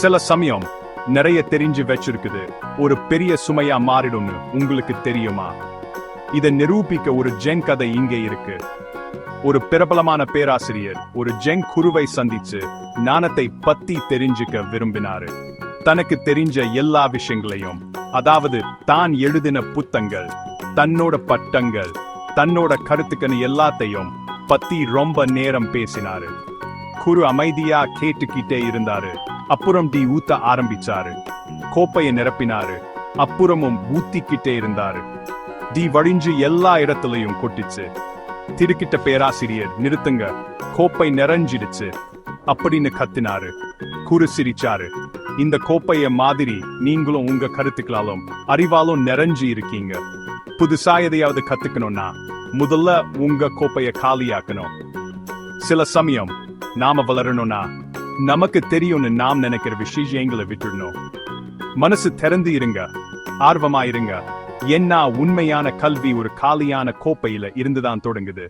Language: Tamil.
சில சமயம் நிறைய தெரிஞ்சு வச்சிருக்குது. ஒரு பெரிய சுமையா மாறிடும்னு உங்களுக்கு தெரியுமா? இதை நிரூபிக்க ஒரு ஜெங் கதை இங்கே இருக்கு. ஒரு பிரபலமான பேராசிரியர் ஒரு ஜெங் குருவை சந்திச்சு ஞானத்தை பத்தி தெரிஞ்சுக்க விரும்பினாரு. தனக்கு தெரிஞ்ச எல்லா விஷயங்களையும் அதாவது தான் எழுதின புத்தங்கள் தன்னோட பட்டங்கள் தன்னோட கருத்துக்கன்னு எல்லாத்தையும் பத்தி ரொம்ப நேரம் பேசினாரு. குரு அமைதியா கேட்டுக்கிட்டே இருந்தாரு. அப்புறம் டீ ஊத்த ஆரம்பிச்சாரு. கோப்பையை நிரப்பினாரு. அப்புறமும் ஊத்திக்கிட்டே இருந்தாரு. டீ வழிஞ்சு எல்லா இடத்துலயும் கொட்டிச்சு. திருக்கிட்ட பேராசிரியர் நிறுத்துங்க. கோப்பை நிறைஞ்சிடுச்சு. அப்படின்னு கத்தினாரு. குரு சிரிச்சாரு. இந்த கோப்பைய மாதிரி நீங்களும் உங்க கருத்துக்களாலும் அறிவாலும் நிறைஞ்சு இருக்கீங்க. புதுசா எதையாவது கத்துக்கணும்னா முதல்ல உங்க கோப்பைய காலியாக்கணும். சில சமயம் நாம வளரணும்னா நமக்கு தெரியும்னு நாம் நினைக்கிற விஷயங்களை விட்டுடணும் மனசு திறந்து இருங்க. ஆர்வமா இருங்க என்ன உண்மையான கல்வி ஒரு காலியான கோப்பையில இருந்துதான் தொடங்குது.